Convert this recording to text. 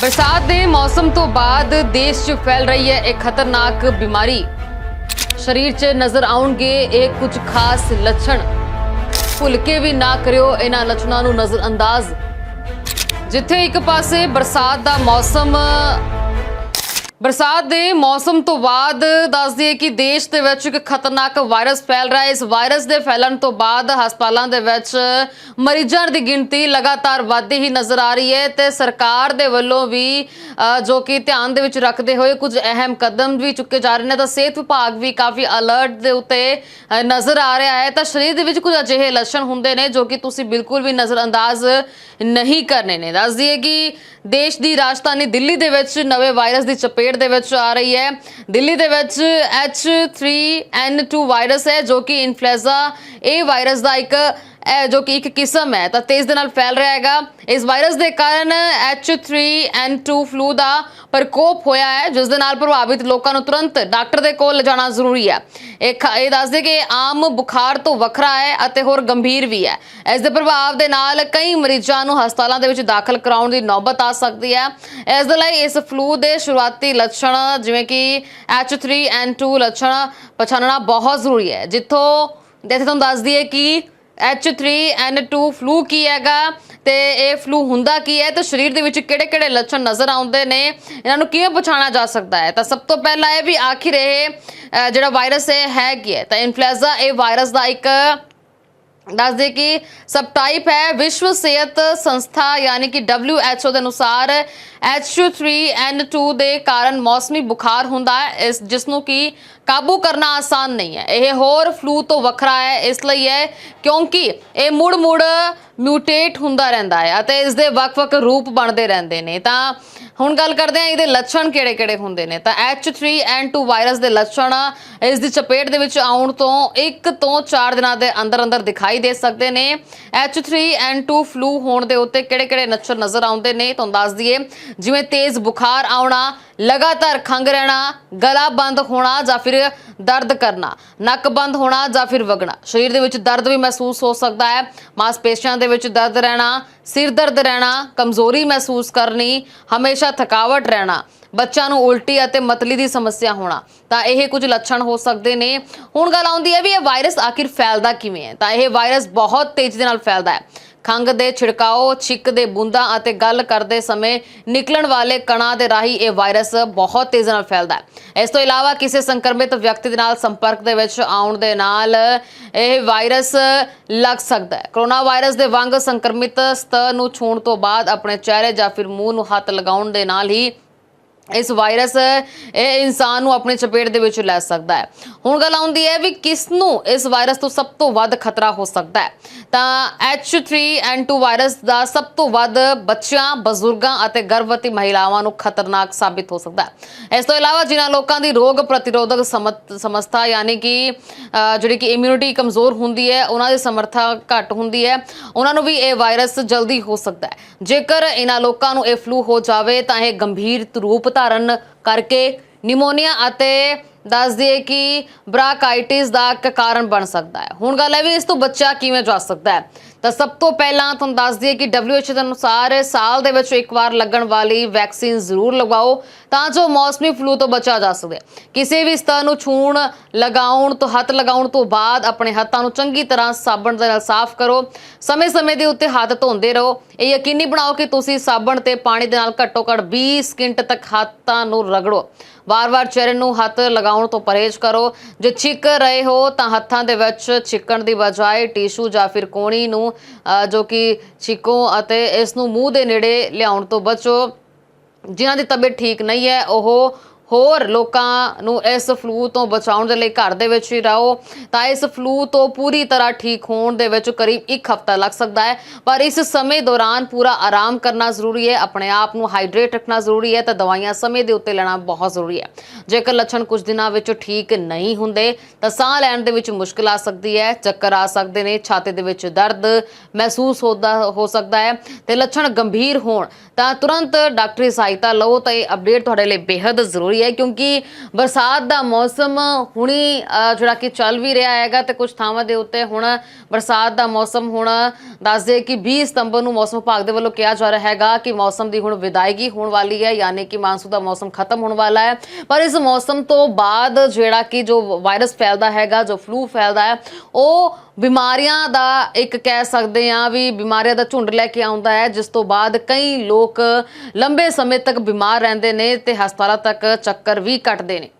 ਬਰਸਾਤ ਦੇ ਮੌਸਮ ਤੋਂ ਬਾਅਦ ਦੇਸ਼ 'ਚ ਫੈਲ ਰਹੀ ਹੈ ਇੱਕ ਖਤਰਨਾਕ ਬਿਮਾਰੀ। ਸਰੀਰ 'ਚ ਨਜ਼ਰ ਆਉਣਗੇ ਇਹ ਕੁਝ ਖਾਸ ਲੱਛਣ। ਭੁੱਲ ਕੇ ਵੀ ਨਾ ਕਰਿਓ ਇਹਨਾਂ ਲੱਛਣਾਂ ਨੂੰ ਨਜ਼ਰ ਅੰਦਾਜ਼ ਜਿੱਥੇ ਇੱਕ ਪਾਸੇ ਬਰਸਾਤ ਦਾ ਮੌਸਮ ਬਰਸਾਤ ਦੇ ਮੌਸਮ ਤੋਂ ਬਾਅਦ ਦੱਸ ਦਈਏ ਕਿ ਦੇਸ਼ ਦੇ ਵਿੱਚ ਇੱਕ ਖਤਰਨਾਕ ਵਾਇਰਸ ਫੈਲ ਰਿਹਾ ਹੈ। ਇਸ ਵਾਇਰਸ ਦੇ ਫੈਲਣ ਤੋਂ ਬਾਅਦ ਹਸਪਤਾਲਾਂ ਦੇ ਵਿੱਚ ਮਰੀਜ਼ਾਂ ਦੀ ਗਿਣਤੀ ਲਗਾਤਾਰ ਵਧਦੀ ਹੀ ਨਜ਼ਰ ਆ ਰਹੀ ਹੈ ਤੇ ਸਰਕਾਰ ਦੇ ਵੱਲੋਂ ਵੀ ਜੋ ਕਿ ਧਿਆਨ ਦੇ ਵਿੱਚ ਰੱਖਦੇ ਹੋਏ ਕੁਝ ਅਹਿਮ ਕਦਮ ਵੀ ਚੁੱਕੇ ਜਾ ਰਹੇ ਨੇ, ਤਾਂ ਸਿਹਤ ਵਿਭਾਗ ਵੀ ਕਾਫੀ ਅਲਰਟ ਦੇ ਉੱਤੇ ਨਜ਼ਰ ਆ ਰਿਹਾ ਹੈ। ਤਾਂ ਸਰੀਰ ਦੇ ਵਿੱਚ ਕੁਝ ਅਜਿਹੇ ਲੱਛਣ ਹੁੰਦੇ ਨੇ ਜੋ ਕਿ ਤੁਸੀਂ ਬਿਲਕੁਲ ਵੀ ਨਜ਼ਰਅੰਦਾਜ਼ ਨਹੀਂ ਕਰਨੇ ਨੇ। ਦੱਸ ਦਈਏ ਕਿ ਦੇਸ਼ ਦੀ ਰਾਜਧਾਨੀ ਦਿੱਲੀ ਦੇ ਵਿੱਚ ਨਵੇਂ ਵਾਇਰਸ ਦੀ ਚਪੇਟ ਦੇ ਵਿੱਚ ਆ ਰਹੀ ਹੈ। ਦਿੱਲੀ ਦੇ ਵਿੱਚ H3N2 ਵਾਇਰਸ ਹੈ, ਜੋ ਕਿ ਇਨਫਲੂਐਂਜ਼ਾ ਇਹ ਵਾਇਰਸ ਦਾ ਇੱਕ ਇਹ ਜੋ ਕਿ ਇੱਕ ਕਿਸਮ ਹੈ, ਤਾਂ ਤੇਜ਼ ਦੇ ਨਾਲ ਫੈਲ ਰਿਹਾ ਹੈਗਾ। ਇਸ ਵਾਇਰਸ ਦੇ ਕਾਰਨ H3N2 ਫਲੂ ਦਾ ਪ੍ਰਕੋਪ ਹੋਇਆ ਹੈ, ਜਿਸ ਦੇ ਨਾਲ ਪ੍ਰਭਾਵਿਤ ਲੋਕਾਂ ਨੂੰ ਤੁਰੰਤ ਡਾਕਟਰ ਦੇ ਕੋਲ ਲਿਜਾਣਾ ਜ਼ਰੂਰੀ ਹੈ। ਇਹ ਖ- ਇਹ ਦੱਸਦੇ ਕਿ ਆਮ ਬੁਖਾਰ ਤੋਂ ਵੱਖਰਾ ਹੈ ਅਤੇ ਹੋਰ ਗੰਭੀਰ ਵੀ ਹੈ। ਇਸ ਦੇ ਪ੍ਰਭਾਵ ਦੇ ਨਾਲ ਕਈ ਮਰੀਜ਼ਾਂ ਨੂੰ ਹਸਪਤਾਲਾਂ ਦੇ ਵਿੱਚ ਦਾਖਲ ਕਰਾਉਣ ਦੀ ਨੌਬਤ ਆ ਸਕਦੀ ਹੈ। ਇਸ ਦੇ ਲਈ ਇਸ ਫਲੂ ਦੇ ਸ਼ੁਰੂਆਤੀ ਲੱਛਣ, ਜਿਵੇਂ ਕਿ H3N2 ਲੱਛਣ ਪਛਾਣਨਾ ਬਹੁਤ ਜ਼ਰੂਰੀ ਹੈ। ਜਿੱਥੋਂ, ਇੱਥੇ ਤੁਹਾਨੂੰ ਦੱਸ ਦਈਏ ਕਿ H3N2 ਫਲੂ ਕੀ ਹੈਗਾ? ਤੇ ਇਹ ਫਲੂ ਹੁੰਦਾ ਕੀ ਹੈ? ਤੇ ਸਰੀਰ ਦੇ ਵਿੱਚ ਕਿਹੜੇ-ਕਿਹੜੇ ਲੱਛਣ ਨਜ਼ਰ ਆਉਂਦੇ ਨੇ? ਇਹਨਾਂ ਨੂੰ ਕਿਵੇਂ ਪਛਾਣਿਆ ਜਾ ਸਕਦਾ ਹੈ? ਤਾਂ ਸਭ ਤੋਂ ਪਹਿਲਾਂ ਇਹ ਵੀ ਆਖਿਰ ਇਹ ਜਿਹੜਾ ਵਾਇਰਸ ਹੈ ਹੈ ਕੀ ਹੈ, ਤਾਂ ਇਨਫਲੂਐਂਜ਼ਾ ਇਹ ਵਾਇਰਸ ਦਾ ਇੱਕ ਦੱਸ ਦੇ ਕਿ ਸਬ ਟਾਈਪ ਹੈ, ਵਿਸ਼ਵ ਸਿਹਤ ਸੰਸਥਾ, ਯਾਨੀ ਕਿ WHO ਦੇ ਅਨੁਸਾਰ H3N2 ਦੇ ਕਾਰਨ ਮੌਸਮੀ ਬੁਖਾਰ ਹੁੰਦਾ ਹੈ, ਇਸ ਜਿਸ ਨੂੰ ਕਿ ਕਾਬੂ ਕਰਨਾ ਆਸਾਨ ਨਹੀਂ ਹੈ। ਇਹ ਹੋਰ ਫਲੂ ਤੋਂ ਵੱਖਰਾ ਹੈ, ਇਸ ਲਈ ਹੈ ਕਿਉਂਕਿ ਇਹ ਮੁੜ-ਮੁੜ ਮਿਊਟੇਟ ਹੁੰਦਾ ਰਹਿੰਦਾ ਹੈ ਅਤੇ ਇਸ ਦੇ ਵੱਖ-ਵੱਖ ਰੂਪ ਬਣਦੇ ਰਹਿੰਦੇ ਨੇ। ਤਾਂ ਹੁਣ ਗੱਲ ਕਰਦੇ ਹਾਂ, ਇਹਦੇ ਲੱਛਣ ਕਿਹੜੇ-ਕਿਹੜੇ ਹੁੰਦੇ ਨੇ? ਤਾਂ H3N2 ਵਾਇਰਸ ਦੇ ਲੱਛਣ ਇਸ ਦੀ ਚਪੇਟ ਦੇ ਵਿੱਚ ਆਉਣ ਤੋਂ 1 ਤੋਂ 4 ਦਿਨਾਂ ਦੇ ਅੰਦਰ ਅੰਦਰ ਦਿਖਾਈ ਦਿਖਾਈ ਦੇ ਸਕਦੇ ਨੇ। H3N2 ਫਲੂ ਹੋਣ ਦੇ ਉੱਤੇ ਕਿਹੜੇ-ਕਿਹੜੇ ਲੱਛਣ ਨਜ਼ਰ ਆਉਂਦੇ ਨੇ? ਤੁਹਾਨੂੰ ਦੱਸ ਦਈਏ, ਜਿਵੇਂ ਤੇਜ਼ ਬੁਖਾਰ ਆਉਣਾ, ਲਗਾਤਾਰ ਖੰਗ ਰਹਿਣਾ, ਗਲਾ ਬੰਦ ਹੋਣਾ ਜਾਂ ਫਿਰ ਦਰਦ ਕਰਨਾ, ਨੱਕ ਬੰਦ ਹੋਣਾ ਜਾਂ ਫਿਰ ਵਗਣਾ। ਸਰੀਰ ਦੇ ਵਿੱਚ ਦਰਦ ਵੀ ਮਹਿਸੂਸ ਹੋ ਸਕਦਾ ਹੈ। ਮਾਸਪੇਸ਼ੀਆਂ ਦੇ ਵਿੱਚ ਦਰਦ ਰਹਿਣਾ, ਸਿਰ ਦਰਦ ਰਹਿਣਾ, ਕਮਜ਼ੋਰੀ ਮਹਿਸੂਸ ਕਰਨੀ, ਹਮੇਸ਼ਾ ਥਕਾਵਟ ਰਹਿਣਾ। ਬੱਚਿਆਂ ਨੂੰ ਉਲਟੀ ਅਤੇ ਮਤਲੀ ਦੀ ਸਮੱਸਿਆ ਹੋਣਾ। ਤਾਂ ਇਹ ਕੁਝ ਲੱਛਣ ਹੋ ਸਕਦੇ ਨੇ। ਹੁਣ ਗੱਲ ਆਉਂਦੀ ਹੈ ਵੀ ਇਹ ਵਾਇਰਸ ਆਖਿਰ ਫੈਲਦਾ ਕਿਵੇਂ ਹੈ? ਤਾਂ ਇਹ ਵਾਇਰਸ ਬਹੁਤ ਤੇਜ਼ੀ ਦੇ ਨਾਲ ਫੈਲਦਾ ਹੈ। ਖੰਗ ਦੇ ਛਿੜਕਾਓ, ਛਿੱਕ ਦੇ ਬੂੰਦਾਂ ਅਤੇ ਗੱਲ ਕਰਦੇ ਸਮੇਂ ਨਿਕਲਣ ਵਾਲੇ ਕਣਾਂ ਦੇ ਰਾਹੀਂ ਇਹ ਵਾਇਰਸ ਬਹੁਤ ਤੇਜ਼ੀ ਨਾਲ ਫੈਲਦਾ ਹੈ। ਇਸ ਤੋਂ ਇਲਾਵਾ ਕਿਸੇ ਸੰਕਰਮਿਤ ਵਿਅਕਤੀ ਦੇ ਨਾਲ ਸੰਪਰਕ ਦੇ ਵਿੱਚ ਆਉਣ ਦੇ ਨਾਲ ਇਹ ਵਾਇਰਸ ਲੱਗ ਸਕਦਾ ਹੈ। ਕਰੋਨਾ ਵਾਇਰਸ ਦੇ ਵਾਂਗ ਸੰਕਰਮਿਤ ਸਤਹ ਨੂੰ ਛੂਹਣ ਤੋਂ ਬਾਅਦ ਆਪਣੇ ਚਿਹਰੇ ਜਾਂ ਫਿਰ ਮੂੰਹ ਨੂੰ ਹੱਥ ਲਗਾਉਣ ਦੇ ਨਾਲ ਹੀ ਇਸ ਵਾਇਰਸ, ਇਹ ਇਨਸਾਨ ਨੂੰ ਆਪਣੀ ਚਪੇਟ ਦੇ ਵਿੱਚ ਲੈ ਸਕਦਾ ਹੈ। ਹੁਣ ਗੱਲ ਆਉਂਦੀ ਹੈ ਵੀ ਕਿਸ ਨੂੰ ਇਸ ਵਾਇਰਸ ਤੋਂ ਸਭ ਤੋਂ ਵੱਧ ਖਤਰਾ ਹੋ ਸਕਦਾ ਹੈ। ਤਾਂ H3N2 ਵਾਇਰਸ ਦਾ ਸਭ ਤੋਂ ਵੱਧ ਬੱਚਿਆਂ, ਬਜ਼ੁਰਗਾਂ ਅਤੇ ਗਰਭਵਤੀ ਮਹਿਲਾਵਾਂ ਨੂੰ ਖਤਰਨਾਕ ਸਾਬਿਤ ਹੋ ਸਕਦਾ ਹੈ। ਇਸ ਤੋਂ ਇਲਾਵਾ ਜਿਨ੍ਹਾਂ ਲੋਕਾਂ ਦੀ ਰੋਗ ਪ੍ਰਤੀਰੋਧਕ ਸਮਤ- ਸਮਰੱਥਾ ਯਾਨੀ ਕਿ ਜਿਹੜੀ ਕਿ ਇਮਿਊਨਿਟੀ ਕਮਜ਼ੋਰ ਹੁੰਦੀ ਹੈ, ਉਹਨਾਂ ਦੀ ਸਮਰੱਥਾ ਘੱਟ ਹੁੰਦੀ ਹੈ, ਉਹਨਾਂ ਨੂੰ ਵੀ ਇਹ ਵਾਇਰਸ ਜਲਦੀ ਹੋ ਸਕਦਾ ਹੈ। ਜੇਕਰ ਇਹਨਾਂ ਲੋਕਾਂ ਨੂੰ ਇਹ ਫਲੂ ਹੋ ਜਾਵੇ, ਤਾਂ ਇਹ ਗੰਭੀਰ ਰੂਪ ਧਾਰਨ ਕਰਕੇ ਨਿਮੋਨੀਆ ਅਤੇ ਦੱਸ ਦਈਏ ਕਿ ਬ੍ਰਾਕਾਈਟਿਸ ਦਾ ਇੱਕ ਕਾਰਨ ਬਣ ਸਕਦਾ ਹੈ। ਹੁਣ ਗੱਲ ਹੈ ਵੀ ਇਸ ਤੋਂ ਬੱਚਾ ਕਿਵੇਂ ਜਾ ਸਕਦਾ ਹੈ। ਤਾਂ ਸਭ ਤੋਂ ਪਹਿਲਾਂ ਤੁਹਾਨੂੰ ਦੱਸ ਦਈਏ ਕਿ WHO ਦੇ ਅਨੁਸਾਰ ਸਾਲ ਦੇ ਵਿੱਚ ਇੱਕ ਵਾਰ ਲੱਗਣ ਵਾਲੀ ਵੈਕਸੀਨ ਜ਼ਰੂਰ ਲਗਵਾਓ ਤਾਂ ਜੋ ਮੌਸਮੀ ਫਲੂ ਤੋਂ ਬਚਿਆ ਜਾ ਸਕੇ। ਕਿਸੇ ਵੀ ਸਤਹ ਨੂੰ ਛੂਣ ਲਗਾਉਣ ਤੋਂ ਹੱਥ ਲਗਾਉਣ ਤੋਂ ਬਾਅਦ ਆਪਣੇ ਹੱਥਾਂ ਨੂੰ ਚੰਗੀ ਤਰ੍ਹਾਂ ਸਾਬਣ ਦੇ ਨਾਲ ਸਾਫ਼ ਕਰੋ। ਸਮੇਂ-ਸਮੇਂ ਦੇ ਉੱਤੇ ਹੱਥ ਧੋਂਦੇ ਰਹੋ। ਇਹ ਯਕੀਨੀ ਬਣਾਓ ਕਿ ਤੁਸੀਂ ਸਾਬਣ ਤੇ ਪਾਣੀ ਦੇ ਨਾਲ ਘੱਟੋ-ਘੱਟ 20 ਸਕਿੰਟ ਤੱਕ ਹੱਥਾਂ ਨੂੰ ਰਗੜੋ। ਵਾਰ-ਵਾਰ ਚਿਹਰੇ ਨੂੰ ਹੱਥ ਲਗਾਉਣ ਤੋਂ ਪਰਹੇਜ਼ ਕਰੋ। ਜੇ ਛਿੱਕ ਰਹੇ ਹੋ ਤਾਂ ਹੱਥਾਂ ਦੇ ਵਿੱਚ ਛਿੱਕਣ ਦੀ ਬਜਾਏ ਟਿਸ਼ੂ ਜਾਂ ਫਿਰ ਕੋਣੀ ਨੂੰ ਅ, ਜੋ ਕਿ ਛਿੱਕੋ ਅਤੇ ਇਸ ਨੂੰ ਮੂੰਹ ਦੇ ਨੇੜੇ ਲਿਆਉਣ ਤੋਂ ਬਚੋ। ਜਿਨ੍ਹਾਂ ਦੀ ਤਬੀਅਤ ਠੀਕ ਨਹੀਂ ਹੈ ਉਹ ਹੋਰ ਲੋਕਾਂ ਨੂੰ ਇਸ ਫਲੂ ਤੋਂ ਬਚਾਉਣ ਦੇ ਲਈ ਘਰ ਦੇ ਵਿੱਚ ਹੀ ਰਹੋ, ਤਾਂ ਇਸ ਫਲੂ ਤੋਂ ਪੂਰੀ ਤਰ੍ਹਾਂ ਠੀਕ ਹੋਣ ਦੇ ਵਿੱਚ ਕਰੀਬ 1 ਹਫ਼ਤਾ ਲੱਗ ਸਕਦਾ ਹੈ। ਪਰ ਇਸ ਸਮੇਂ ਦੌਰਾਨ ਪੂਰਾ ਆਰਾਮ ਕਰਨਾ ਜ਼ਰੂਰੀ ਹੈ, ਆਪਣੇ ਆਪ ਨੂੰ ਹਾਈਡਰੇਟ ਰੱਖਣਾ ਜ਼ਰੂਰੀ ਹੈ, ਤਾਂ ਦਵਾਈਆਂ ਸਮੇਂ ਦੇ ਉੱਤੇ ਲੈਣਾ ਬਹੁਤ ਜ਼ਰੂਰੀ ਹੈ। ਜੇਕਰ ਲੱਛਣ ਕੁਝ ਦਿਨਾਂ ਵਿੱਚ ਠੀਕ ਨਹੀਂ ਹੁੰਦੇ, ਤਾਂ ਸਾਹ ਲੈਣ ਦੇ ਵਿੱਚ ਮੁਸ਼ਕਲ ਆ ਸਕਦੀ ਹੈ, ਚੱਕਰ ਆ ਸਕਦੇ ਨੇ, ਛਾਤੀ ਦੇ ਵਿੱਚ ਦਰਦ ਮਹਿਸੂਸ ਹੋਦਾ, ਹੋ ਸਕਦਾ ਹੈ, ਤੇ ਲੱਛਣ ਗੰਭੀਰ ਹੋਣ, ਤਾਂ ਤੁਰੰਤ ਡਾਕਟਰੀ ਸਹਾਇਤਾ ਲਓ, ਤਾਂ ਇਹ ਅਪਡੇਟ ਤੁਹਾਡੇ ਲਈ ਬੇहद ਜ਼ਰੂਰੀ ਰਹੀ ਹੈ ਕਿਉਂਕਿ ਬਰਸਾਤ ਦਾ ਮੌਸਮ ਹੁਣੀ ਜਿਹੜਾ ਕਿ ਚੱਲ ਵੀ ਰਿਹਾ ਹੈਗਾ ਤੇ ਕੁਝ ਥਾਵਾਂ ਦੇ ਉੱਤੇ ਹੁਣ ਬਰਸਾਤ ਦਾ ਮੌਸਮ ਹੁਣ ਦੱਸਦੇ ਕਿ 20 ਸਤੰਬਰ ਨੂੰ ਮੌਸਮ ਵਿਭਾਗ ਦੇ ਵੱਲੋਂ ਕਿਹਾ ਜਾ ਰਿਹਾ ਹੈਗਾ ਕਿ ਮੌਸਮ ਦੀ ਹੁਣ ਵਿਦਾਇਗੀ ਹੋਣ ਵਾਲੀ ਹੈ, ਯਾਨੀ ਕਿ ਮਾਨਸੂਨ ਦਾ ਮੌਸਮ ਖਤਮ ਹੋਣ ਵਾਲਾ ਹੈ। ਪਰ ਇਸ ਮੌਸਮ ਤੋਂ ਬਾਅਦ ਜਿਹੜਾ ਕਿ ਜੋ ਵਾਇਰਸ ਫੈਲਦਾ ਹੈਗਾ, ਜੋ ਫਲੂ ਫੈਲਦਾ ਹੈ, ਉਹ ਬਿਮਾਰੀਆਂ ਦਾ ਇੱਕ ਕਹਿ ਸਕਦੇ ਆ ਵੀ ਬਿਮਾਰੀਆਂ ਦਾ ਝੁੰਡ ਲੈ ਕੇ ਆਉਂਦਾ ਹੈ, ਜਿਸ ਤੋਂ ਬਾਅਦ ਕਈ ਲੋਕ ਲੰਬੇ ਸਮੇਂ ਤੱਕ ਬਿਮਾਰ ਰਹਿੰਦੇ ਨੇ ਤੇ ਹਸਪਤਾਲਾਂ ਤੱਕ ਚੱਕਰ ਵੀ ਕੱਟਦੇ ਨੇ।